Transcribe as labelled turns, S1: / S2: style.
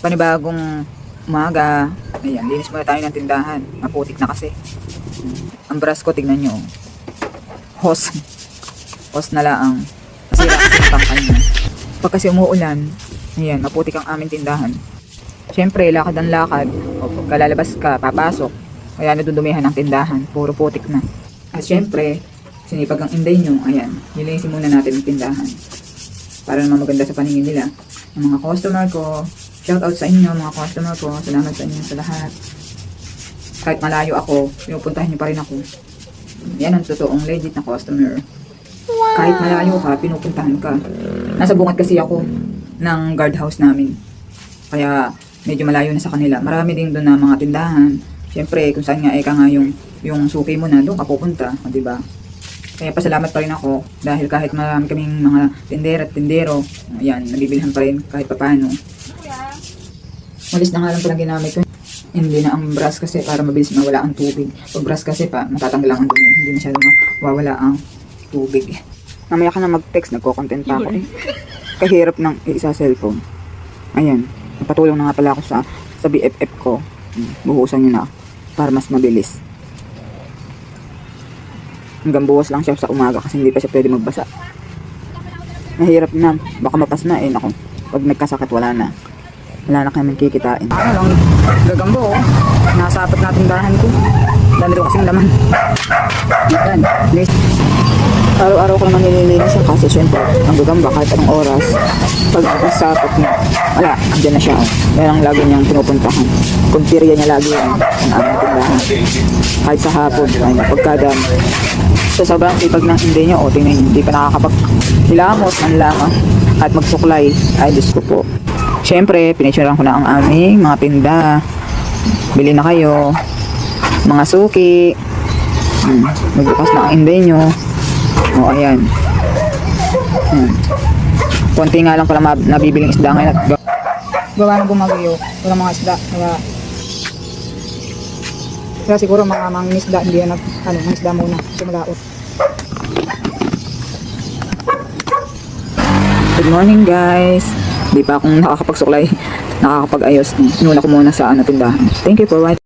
S1: panibagong umaga. Ayan, linis muna tayo ng tindahan. Maputik na kasi. Ang brush ko, tignan nyo. Hose. Hose na laang. Kasi yung tangkay niya. Pag kasi umuulan, ayan, maputik ang aming tindahan. Siyempre, lakad ang lakad. O pagka lalabas ka, papasok. Kaya nadudumihan ang tindahan. Puro putik na. At siyempre, sinipag ang inday nyo. Ayan, nilinisin muna natin ang tindahan. Para naman maganda sa paningin nila. Ang mga customer ko, shout out sa inyo mga customer ko. Salamat sa inyo sa lahat. Kahit malayo ako, pinupuntahan niyo pa rin ako. Yan ang totoong legit na customer. Kahit malayo ka, pinupuntahan ka. Nasa bungad kasi ako ng guardhouse namin. Kaya medyo malayo na sa kanila. Marami din doon na mga tindahan. Siyempre, kung saan nga eka nga yung, yung suki mo na, doon ka pupunta. O, diba? Kaya pasalamat pa rin ako dahil kahit marami kaming mga tindera at tindero, ayan, nabibilhan pa rin kahit papano. Walis na nga lang palang ginamit ko. Hindi na ang brush kasi para mabilis mawala ang tubig. Pag brush kasi pa, matatanggal ang dumi. Hindi masyadong mawawala ang tubig. Mamaya ka na mag-text, nagko-content pa ako eh. Kahirap ng isa cellphone. Ayan, napatulong na nga pala ako sa, sa BFF ko. Hmm, Buhusan niyo na para mas mabilis. Hanggang buwas lang siya sa umaga kasi hindi pa siya pwede magbasa. Mahirap na. Baka mapasma eh. Naku. Pag nagkasakit, wala na. Wala na kami kikitain. Ano lang, gagambo oh. Nasa apat na tindahan ko. Dami daw kasing laman. Yan. Linis. Araw-araw ko naman nililinis siya kasi syempre, ang gagamba kahit anong oras. Pag nasapot niya, wala, andyan na siya. oh. Yan ang lagi niyang pinupuntahan. Kumpirya niya lagi yan, ang aming tindahan. Kahit sa hapon, ay pagkadam. Sa sobrang tipag ng hindi niya, o tingnan niyo, hindi pa nakakapag hilamos man lamang at magsuklay. Ay, Diyos ko po. Siyempre, pinicturean ko na ang aming mga tinda. Bili na kayo. Mga suki. Hmm, magbukas na ang inday nyo. O, ayan. Hmm. Konti nga lang pala nabibiling isda ngayon at ga- gawa ng bumagyo. Walang mga isda. Kaya kaya siguro mga mga isda hindi na nag, ano, mga isda muna. Sumulaot. Good morning guys. Di pa akong nakakapagsuklay, nakakapag-ayos. Inuna ko muna sa ano, tindahan. Thank you for watching.